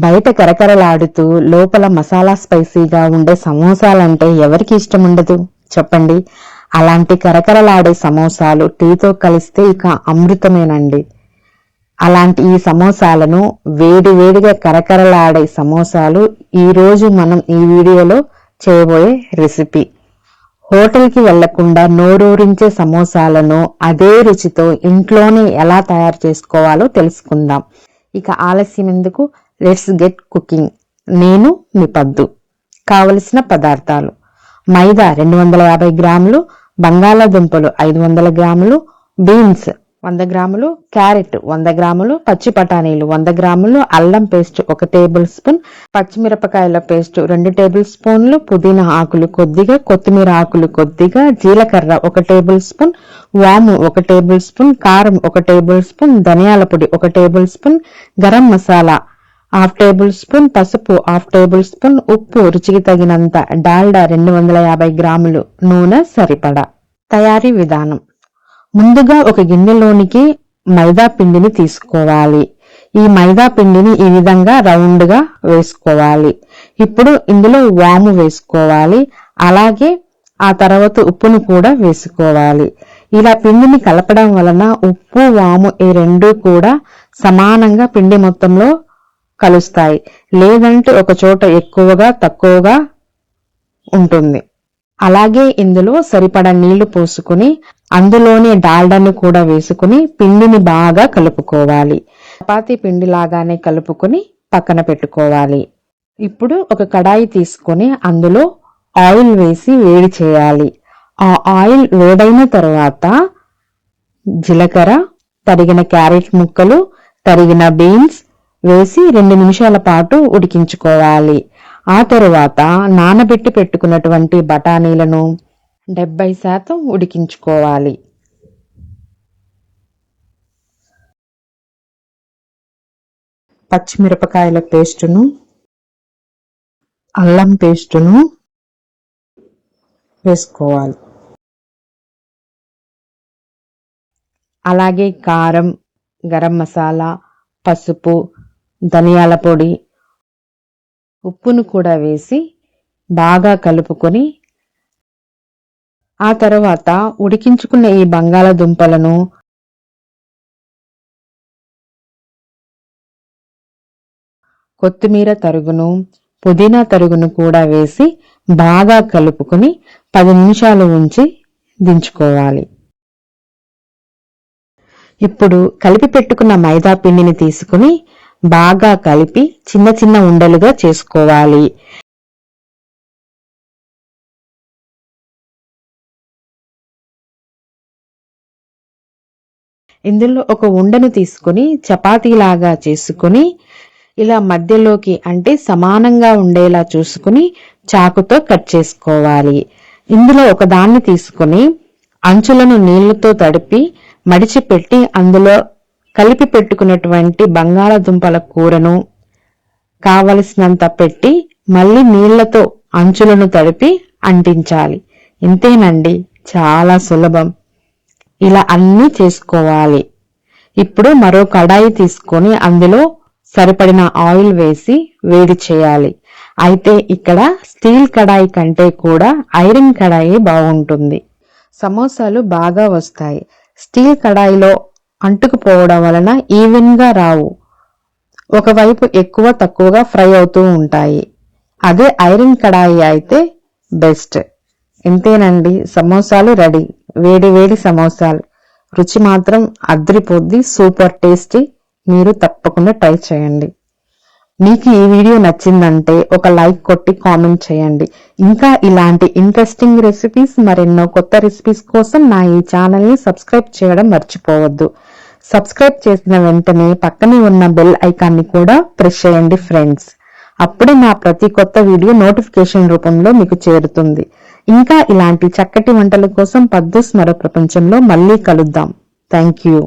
బయట కరకరలాడుతూ లోపల మసాలా స్పైసీగా ఉండే సమోసాలంటే ఎవరికి ఇష్టం ఉండదు చెప్పండి. అలాంటి కరకరలాడే సమోసాలు టీతో కలిస్తే ఇక అమృతమేనండి. అలాంటి ఈ సమోసాలను వేడి వేడిగా కరకరలాడే సమోసాలు ఈరోజు మనం ఈ వీడియోలో చేయబోయే రెసిపీ. హోటల్కి వెళ్ళకుండా నోరూరించే సమోసాలను అదే రుచితో ఇంట్లోనే ఎలా తయారు చేసుకోవాలో తెలుసుకుందాం. ఇక ఆలస్యం ఎందుకు లెట్స్ గెట్ కుకింగ్ నేను మీ పద్దు. కావలసిన పదార్థాలు. మైదా రెండు వందల యాభై గ్రాములు బంగాళాదుంపలు ఐదు వందల గ్రాములు బీన్స్ వంద గ్రాములు క్యారెట్ వంద గ్రాములు పచ్చి బఠానీలు వంద గ్రాములు అల్లం పేస్ట్ ఒక టేబుల్ స్పూన్ పచ్చిమిరపకాయల పేస్ట్ రెండు టేబుల్ స్పూన్లు పుదీనా ఆకులు కొద్దిగా కొత్తిమీర ఆకులు కొద్దిగా జీలకర్ర ఒక టేబుల్ స్పూన్ వాము ఒక టేబుల్ స్పూన్ కారం ఒక టేబుల్ స్పూన్ ధనియాల పొడి ఒక table spoon garam masala half table spoon పసుపు హాఫ్ టేబుల్ స్పూన్ ఉప్పు రుచికి తగినంత డాల్డా రెండు వందల యాభై గ్రాములు నూనె సరిపడా. తయారీ విధానం. ముందుగా ఒక గిన్నెలోనికి మైదా పిండిని తీసుకోవాలి. ఈ మైదా పిండిని ఈ విధంగా రౌండ్గా వేసుకోవాలి. ఇప్పుడు ఇందులో వాము వేసుకోవాలి. అలాగే ఆ తర్వాత ఉప్పును కూడా వేసుకోవాలి. ఇలా పిండిని కలపడం వలన ఉప్పు వాము ఈ రెండు కూడా సమానంగా పిండి మొత్తంలో కలుస్తాయి. లేదంటే ఒక చోట ఎక్కువగా తక్కువగా ఉంటుంది. అలాగే ఇందులో సరిపడా నీళ్ళు పోసుకుని అందులోనే డాల్డాను కూడా వేసుకుని పిండిని బాగా కలుపుకోవాలి. చపాతీ పిండి లాగానే కలుపుకుని పక్కన పెట్టుకోవాలి. ఇప్పుడు ఒక కడాయి తీసుకొని అందులో ఆయిల్ వేసి వేడి చేయాలి. ఆ ఆయిల్ వేడైన తర్వాత జీలకర్ర తరిగిన క్యారెట్ ముక్కలు తరిగిన బీన్స్ వేసి రెండు నిమిషాల పాటు ఉడికించుకోవాలి. ఆ తరువాత నానబెట్టి పెట్టుకున్నటువంటి బఠానీలను డెబ్బై శాతం ఉడికించుకోవాలి. పచ్చిమిరపకాయల పేస్టును అల్లం పేస్టును వేసుకోవాలి. అలాగే కారం గరం మసాలా పసుపు ధనియాల పొడి ఉప్పును కూడా వేసి బాగా కలుపుకొని ఆ తర్వాత ఉడికించుకున్న ఈ బంగాళదుంపలను కొత్తిమీర తరుగును పుదీనా తరుగును కూడా వేసి బాగా కలుపుకొని పది నిమిషాలు ఉంచి దించుకోవాలి. ఇప్పుడు కలిపి పెట్టుకున్న మైదా పిండిని తీసుకుని బాగా కలిపి చిన్న చిన్న ఉండలుగా చేసుకోవాలి. ఇందులో ఒక ఉండను తీసుకుని చపాతీలాగా చేసుకుని ఇలా మధ్యలోకి అంటే సమానంగా ఉండేలా చూసుకుని చాకుతో కట్ చేసుకోవాలి. ఇందులో ఒక దాన్ని తీసుకుని అంచులను నీళ్ళతో తడిపి మడిచిపెట్టి అందులో కలిపి పెట్టుకున్నటువంటి బంగాళదుంపల కూరను కావలసినంత పెట్టి మళ్ళీ నీళ్ళతో అంచులను తడిపి అంటించాలి. ఇంతేనండి. చాలా సులభం. ఇలా అన్నీ చేసుకోవాలి. ఇప్పుడు మరో కడాయి తీసుకొని అందులో సరిపడిన ఆయిల్ వేసి వేడి చేయాలి. అయితే ఇక్కడ స్టీల్ కడాయి కంటే కూడా ఐరన్ కడాయి బాగుంటుంది. సమోసాలు బాగా వస్తాయి. స్టీల్ కడాయిలో అంటుకుపోవడం వలన ఈవెన్గా రావు. ఒకవైపు ఎక్కువ తక్కువగా ఫ్రై అవుతూ ఉంటాయి. అదే ఐరన్ కడాయి అయితే బెస్ట్. ఇంతేనండి సమోసాలు రెడీ. వేడి వేడి సమోసాలు. రుచి మాత్రం అద్రిపోద్ది సూపర్ టేస్టీ. మీరు తప్పకుండా ట్రై చేయండి. మీకు ఈ వీడియో నచ్చిందంటే ఒక లైక్ కొట్టి కామెంట్ చేయండి. ఇంకా ఇలాంటి ఇంట్రెస్టింగ్ రెసిపీస్ మరెన్నో కొత్త రెసిపీస్ కోసం నా ఈ ఛానల్ని సబ్స్క్రైబ్ చేయడం మర్చిపోవద్దు. సబ్స్క్రైబ్ చేసిన వెంటనే పక్కనే ఉన్న బెల్ ఐకాన్ని కూడా ప్రెస్ చేయండి ఫ్రెండ్స్ అప్పుడే నా ప్రతి కొత్త వీడియో నోటిఫికేషన్ రూపంలో మీకు చేరుతుంది. ఇంకా ఇలాంటి చక్కటి వంటల కోసం పద్దు మరో ప్రపంచంలో మళ్ళీ కలుద్దాం. Thank you